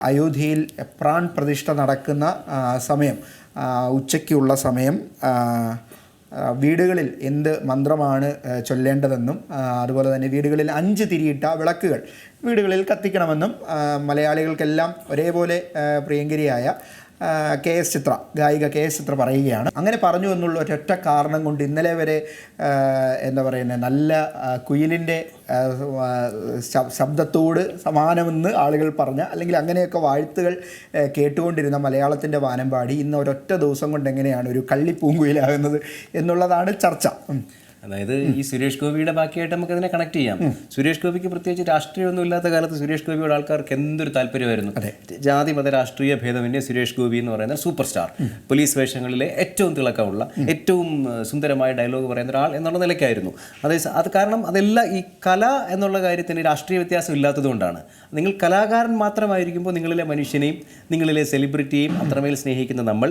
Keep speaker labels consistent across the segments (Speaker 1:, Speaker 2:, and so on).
Speaker 1: അയോധ്യയിൽ പ്രാൺ പ്രതിഷ്ഠ നടക്കുന്ന സമയം ഉച്ചയ്ക്കുള്ള സമയം വീടുകളിൽ എന്ത് മന്ത്രമാണ് ചൊല്ലേണ്ടതെന്നും അതുപോലെ തന്നെ വീടുകളിൽ അഞ്ച് തിരിയിട്ട വിളക്കുകൾ വീടുകളിൽ കത്തിക്കണമെന്നും മലയാളികൾക്കെല്ലാം ഒരേപോലെ പ്രിയങ്കരിയായ കെ എസ് ചിത്ര ഗായിക കെ എസ് ചിത്ര പറയുകയാണ് അങ്ങനെ പറഞ്ഞു എന്നുള്ള ഒരൊറ്റ കാരണം കൊണ്ട് ഇന്നലെ വരെ എന്താ പറയുന്നത് നല്ല കുയിലിന്റെ ശബ്ദത്തോട് സമാനമെന്ന് ആളുകൾ പറഞ്ഞ അല്ലെങ്കിൽ അങ്ങനെയൊക്കെ വാഴ്ത്തുകൾ കേട്ടുകൊണ്ടിരുന്ന മലയാളത്തിന്റെ വാനമ്പാടി ഇന്ന് ഒരൊറ്റ ദിവസം കൊണ്ട് എങ്ങനെയാണ് ഒരു കള്ളിപ്പൂങ്കുയിലാകുന്നത് എന്നുള്ളതാണ് ചർച്ച.
Speaker 2: അതായത് ഈ സുരേഷ് ഗോപിയുടെ ബാക്കിയായിട്ട് നമുക്ക് അതിനെ കണക്ട് ചെയ്യാം സുരേഷ് ഗോപിക്ക് പ്രത്യേകിച്ച് രാഷ്ട്രീയമൊന്നും ഇല്ലാത്ത കാലത്ത് സുരേഷ് ഗോപിയുടെ ആൾക്കാർക്ക് എന്തൊരു താല്പര്യമായിരുന്നു? ജാതി മത രാഷ്ട്രീയ ഭേദമന്യേ സുരേഷ് ഗോപി എന്ന് പറയുന്ന സൂപ്പർ സ്റ്റാർ പോലീസ് വേഷങ്ങളിലെ ഏറ്റവും തിളക്കമുള്ള ഏറ്റവും സുന്ദരമായ ഡയലോഗ് പറയുന്ന ഒരാൾ എന്നുള്ള നിലയ്ക്കായിരുന്നു. അതേ അത് കാരണം അതെല്ലാം ഈ കല എന്നുള്ള കാര്യത്തിന് രാഷ്ട്രീയ വ്യത്യാസം ഇല്ലാത്തതുകൊണ്ടാണ്. നിങ്ങൾ കലാകാരൻ മാത്രമായിരിക്കുമ്പോൾ നിങ്ങളിലെ മനുഷ്യനെയും നിങ്ങളിലെ സെലിബ്രിറ്റിയെയും അത്രമേൽ സ്നേഹിക്കുന്ന നമ്മൾ.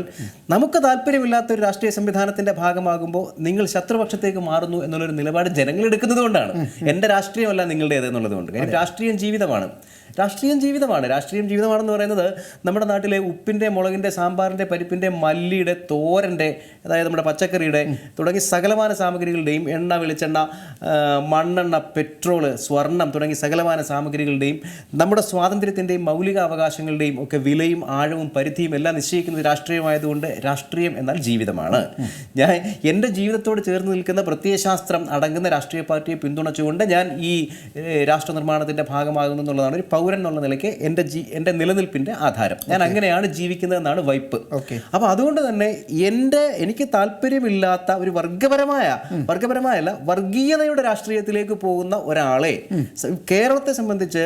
Speaker 2: നമുക്ക് താല്പര്യമില്ലാത്ത ഒരു രാഷ്ട്രീയ സംവിധാനത്തിന്റെ ഭാഗമാകുമ്പോൾ നിങ്ങൾ ശത്രുപക്ഷത്തേക്ക് മാറുന്നു എന്നുള്ളൊരു നിലപാട് ജനങ്ങൾ എടുക്കുന്നത് കൊണ്ടാണ്. എന്റെ രാഷ്ട്രീയമല്ല നിങ്ങളുടേത് എന്നുള്ളത് കൊണ്ട്. കാര്യം രാഷ്ട്രീയം ജീവിതമാണ്. രാഷ്ട്രീയം ജീവിതമാണ്. രാഷ്ട്രീയം ജീവിതമാണെന്ന് പറയുന്നത് നമ്മുടെ നാട്ടിലെ ഉപ്പിന്റെ മുളകിന്റെ സാമ്പാറിന്റെ പരിപ്പിന്റെ മല്ലിയുടെ തോരന്റെ അതായത് നമ്മുടെ പച്ചക്കറിയുടെ തുടങ്ങി സകലമാന സാമഗ്രികളുടെയും എണ്ണ വെളിച്ചെണ്ണ മണ്ണെണ്ണ പെട്രോൾ സ്വർണം തുടങ്ങി സകലമാന സാമഗ്രികളുടെയും നമ്മുടെ സ്വാതന്ത്ര്യത്തിന്റെയും മൗലിക അവകാശങ്ങളുടെയും ഒക്കെ വിലയും ആഴവും പരിധിയും എല്ലാം നിശ്ചയിക്കുന്നത് രാഷ്ട്രീയമായതുകൊണ്ട് രാഷ്ട്രീയം എന്നാൽ ജീവിതമാണ്. ഞാൻ എന്റെ ജീവിതത്തോട് ചേർന്ന് നിൽക്കുന്ന പ്രത്യയശാസ്ത്രം അടങ്ങുന്ന രാഷ്ട്രീയ പാർട്ടിയെ പിന്തുണച്ചുകൊണ്ട് ഞാൻ ഈ രാഷ്ട്രനിർമ്മാണത്തിന്റെ രാഷ്ട്ര നിർമ്മാണത്തിന്റെ ഭാഗമാകുന്നു എന്നുള്ളതാണ് ഒരു പൗരൻ എന്നുള്ള നിലയ്ക്ക് എന്റെ ജീ എന്റെ നിലനിൽപ്പിന്റെ ആധാരം. ഞാൻ അങ്ങനെയാണ് ജീവിക്കുന്നതെന്നാണ് വൈപ്പ്.
Speaker 1: ഓക്കെ.
Speaker 2: അപ്പോൾ അതുകൊണ്ട് തന്നെ എന്റെ എനിക്ക് താല്പര്യമില്ലാത്ത ഒരു വർഗപരമായ വർഗപരമായല്ല വർഗീയതയുടെ രാഷ്ട്രീയത്തിലേക്ക് പോകുന്ന ഒരാളെ കേരളത്തെ സംബന്ധിച്ച്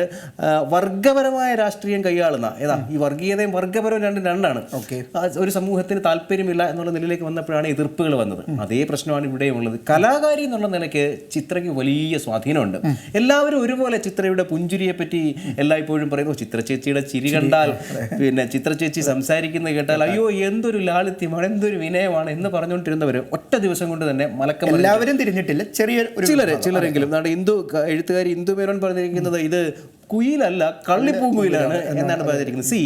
Speaker 2: വർഗപരമായ രാഷ്ട്രീയം കൈയാളുന്ന ഏതാ ഈ വർഗീയതയും വർഗപരവും രണ്ടും രണ്ടാണ്.
Speaker 1: ഓക്കെ.
Speaker 2: ഒരു സമൂഹത്തിന് താല്പര്യമില്ല എന്നുള്ള നിലയിലേക്ക് വന്നപ്പോഴാണ് എതിർപ്പുകൾ വന്നത്. അതേ പ്രശ്നമാണ് ഇവിടെയും ഉള്ളത്. കലാകാരി എന്നുള്ള നിലയ്ക്ക് ചിത്രയ്ക്ക് വലിയ സ്വാധീനമുണ്ട്. എല്ലാവരും ഒരുപോലെ ചിത്രയുടെ പുഞ്ചിരിയെ പറ്റി എല്ലായ്പ്പോഴും പറയുന്നു ചിത്രചേച്ചിയുടെ ചിരി കണ്ടാൽ പിന്നെ ചിത്രചേച്ചി സംസാരിക്കുന്നത് കേട്ടാൽ അയ്യോ എന്തൊരു ലാളിത്യമാണ് എന്തൊരു വിനയമാണ് എന്ന് പറഞ്ഞുകൊണ്ടിരുന്നവർ ഒറ്റ ദിവസം കൊണ്ട് തന്നെ മലക്കം
Speaker 1: എല്ലാവരും തിരിഞ്ഞിട്ടില്ല ചെറിയ
Speaker 2: ചിലര് ചിലരെങ്കിലും. നമ്മുടെ ഹിന്ദു എഴുത്തുകാരി ഇന്ദു മേനോൻ പറഞ്ഞിരിക്കുന്നത് ഇത് കുയിലല്ല കള്ളിപ്പൂങ്കുയിലാണ് എന്നാണ് പറഞ്ഞിരിക്കുന്നത്. സി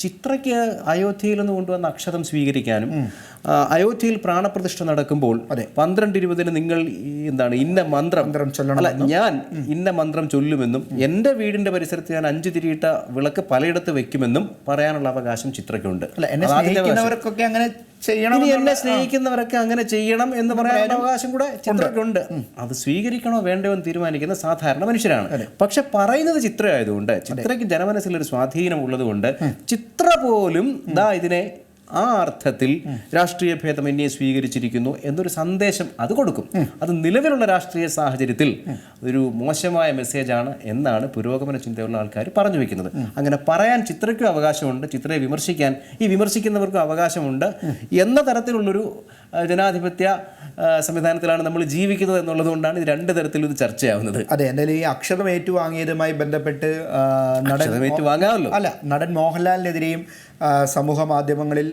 Speaker 2: ചിത്രയ്ക്ക് അയോധ്യയിൽ നിന്ന് കൊണ്ടുവന്ന അക്ഷതം സ്വീകരിക്കാനും അയോധ്യയിൽ പ്രാണപ്രതിഷ്ഠ നടക്കുമ്പോൾ പന്ത്രണ്ട് ഇരുപതിന് നിങ്ങൾ എന്താണ് ഇന്ന മന്ത്രം അല്ല ഞാൻ ഇന്ന മന്ത്രം ചൊല്ലുമെന്നും എന്റെ വീടിന്റെ പരിസരത്ത് ഞാൻ അഞ്ച് തിരിയിട്ട വിളക്ക് പലയിടത്ത് വെക്കുമെന്നും പറയാനുള്ള അവകാശം ചിത്രയ്ക്കുണ്ട്.
Speaker 1: അല്ല എന്നെ അങ്ങനെ ചെയ്യണം
Speaker 2: എന്നെ സ്നേഹിക്കുന്നവരൊക്കെ അങ്ങനെ ചെയ്യണം എന്ന് പറയാൻ അവകാശം കൂടെ ചിത്രക്കുണ്ട് അത് സ്വീകരിക്കണോ വേണ്ടോ എന്ന് തീരുമാനിക്കുന്ന സാധാരണ മനുഷ്യരാണ്. പക്ഷെ പറയുന്നത് ചിത്രമായതുകൊണ്ട് ചിത്രയ്ക്ക് ജനമനസ്സിൽ ഒരു സ്വാധീനം ഉള്ളതുകൊണ്ട് ചിത്ര പോലും ദാ ഇതിനെ ആ അർത്ഥത്തിൽ രാഷ്ട്രീയ ഭേദം എന്നെ സ്വീകരിച്ചിരിക്കുന്നു എന്നൊരു സന്ദേശം അത് കൊടുക്കും. അത് നിലവിലുള്ള രാഷ്ട്രീയ സാഹചര്യത്തിൽ ഒരു മോശമായ മെസ്സേജാണ് എന്നാണ് പുരോഗമന ചിന്തയുള്ള ആൾക്കാർ പറഞ്ഞു വെക്കുന്നത്. അങ്ങനെ പറയാൻ ചിത്രയ്ക്കും അവകാശമുണ്ട് ചിത്രയെ വിമർശിക്കാൻ ഈ വിമർശിക്കുന്നവർക്കും അവകാശമുണ്ട് എന്ന തരത്തിലുള്ളൊരു ജനാധിപത്യ സംവിധാനത്തിലാണ് നമ്മൾ ജീവിക്കുന്നത് എന്നുള്ളതുകൊണ്ടാണ് ഇത് രണ്ട് തരത്തിലും ഇത് ചർച്ചയാവുന്നത്.
Speaker 1: അതെ എന്തായാലും ഈ അക്ഷരം ഏറ്റുവാങ്ങിയതുമായി ബന്ധപ്പെട്ട് നടൻ
Speaker 2: ഏറ്റുവാങ്ങാമല്ലോ. വാങ്ങാമല്ലോ
Speaker 1: അല്ല നടൻ മോഹൻലാലിനെതിരെയും സമൂഹ മാധ്യമങ്ങളിൽ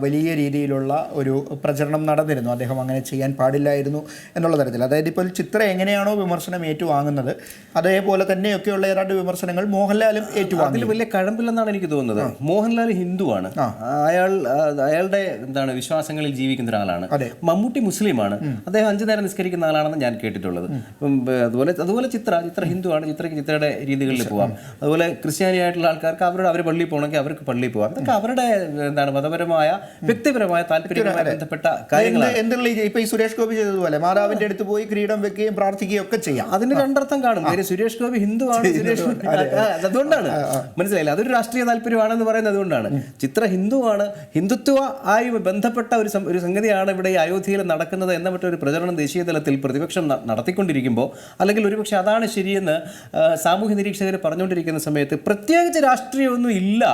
Speaker 1: വലിയ രീതിയിലുള്ള ഒരു പ്രചരണം നടന്നിരുന്നു. അദ്ദേഹം അങ്ങനെ ചെയ്യാൻ പാടില്ലായിരുന്നു എന്നുള്ള തരത്തിൽ. അതായത് ഇപ്പോൾ ചിത്രം എങ്ങനെയാണോ വിമർശനം ഏറ്റുവാങ്ങുന്നത് അതേപോലെ തന്നെയൊക്കെയുള്ള ഏതാണ്ട് വിമർശനങ്ങൾ മോഹൻലാലും ഏറ്റുവാങ്ങി.
Speaker 2: അതിൽ വലിയ കഴമ്പില്ലെന്നാണ് എനിക്ക് തോന്നുന്നത്. മോഹൻലാൽ ഹിന്ദുവാണ്. അയാൾ അയാളുടെ എന്താണ് വിശ്വാസങ്ങളിൽ ജീവിക്കുന്ന ഒരാളാണ്. മമ്മൂട്ടി മുസ്ലിമാണ്. അദ്ദേഹം അഞ്ചു നേരം നിസ്കരിക്കുന്ന ആളാണെന്ന് ഞാൻ കേട്ടിട്ടുള്ളത്. അതുപോലെ അതുപോലെ ചിത്ര ചിത്ര ഹിന്ദുവാണ്. ചിത്രയ്ക്ക് ചിത്രയുടെ രീതികളിൽ പോവാം. അതുപോലെ ക്രിസ്ത്യാനി ആയിട്ടുള്ള ആൾക്കാർക്ക് അവരുടെ അവർ പള്ളിയിൽ പോകണമെങ്കിൽ അവർക്ക് പള്ളിയിൽ പോകാം അതൊക്കെ അവരുടെ എന്താണ് മതപരമായ വ്യക്തിപരമായ വ്യക്തിപരമായ താല്പര്യവുമായി ബന്ധപ്പെട്ട കാര്യങ്ങളാണ്.
Speaker 1: എന്തുള്ള ഇപ്പൊ ഈ സുരേഷ് ഗോപി ചെയ്തതുപോലെ മാതാവിന്റെ അടുത്ത് പോയി കിരീടം വെക്കുകയും പ്രാർത്ഥിക്കുകയും ഒക്കെ ചെയ്യാം.
Speaker 2: അതിന് രണ്ടർത്ഥം കാണും. കാര്യം സുരേഷ് ഗോപി ഹിന്ദുവാണ് സുരേഷ് ഗോപി ആ, അതുകൊണ്ടാണ്. മനസ്സിലായില്ല? അതൊരു രാഷ്ട്രീയ താല്പര്യമാണെന്ന് പറയുന്നത് അതുകൊണ്ടാണ്. ചിത്ര ഹിന്ദുവാണ് ഹിന്ദുത്വ ആയി ബന്ധപ്പെട്ട ഒരു ഒരു സംഗതിയാണ് ഇവിടെ ഈ അയോധ്യയിൽ നടക്കുന്നത് എന്ന മറ്റൊരു പ്രചരണം ദേശീയ തലത്തിൽ പ്രതിപക്ഷം നടത്തിക്കൊണ്ടിരിക്കുമ്പോൾ അല്ലെങ്കിൽ ഒരുപക്ഷെ അതാണ് ശരിയെന്ന് സാമൂഹ്യ നിരീക്ഷകർ പറഞ്ഞുകൊണ്ടിരിക്കുന്ന സമയത്ത് പ്രത്യേകിച്ച് രാഷ്ട്രീയമൊന്നും ഇല്ല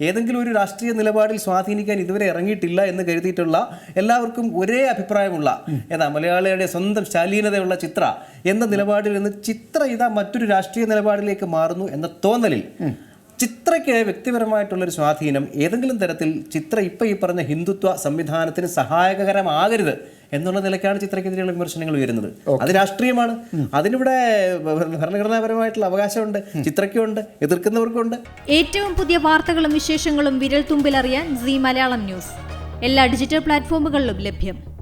Speaker 2: ഏതെങ്കിലും ഒരു രാഷ്ട്രീയ നിലപാടിൽ സ്വാധീനിക്കാൻ ഇതുവരെ ഇറങ്ങിയിട്ടില്ല എന്ന് കരുതിയിട്ടുള്ള എല്ലാവർക്കും ഒരേ അഭിപ്രായമുള്ള ഏതാ മലയാളിയുടെ സ്വന്തം ശാലീനതയുള്ള ചിത്ര എന്ന നിലപാടിൽ നിന്ന് ചിത്ര ഇതാ മറ്റൊരു രാഷ്ട്രീയ നിലപാടിലേക്ക് മാറുന്നു എന്ന തോന്നലിൽ ചിത്രയ്ക്ക് വ്യക്തിപരമായിട്ടുള്ളൊരു സ്വാധീനം ഏതെങ്കിലും തരത്തിൽ ചിത്ര ഇപ്പം ഈ പറഞ്ഞ ഹിന്ദുത്വ സംവിധാനത്തിന് സഹായകരമാകരുത് എന്നുള്ള നിലയ്ക്കാണ് ചിത്രക്കെതിരെയുള്ള വിമർശനങ്ങൾ വരുന്നത് അത് രാഷ്ട്രീയമാണ്. അതിനിവിടെ ഭരണഘടനാപരമായിട്ടുള്ള അവകാശമുണ്ട് ചിത്രയ്ക്കുണ്ട് എതിർക്കുന്നവർക്കുണ്ട്
Speaker 3: ഏറ്റവും പുതിയ വാർത്തകളും വിശേഷങ്ങളും വിരൽ തുമ്പിലറിയാൻ സി മലയാളം ന്യൂസ്. എല്ലാ ഡിജിറ്റൽ പ്ലാറ്റ്ഫോമുകളിലും ലഭ്യം.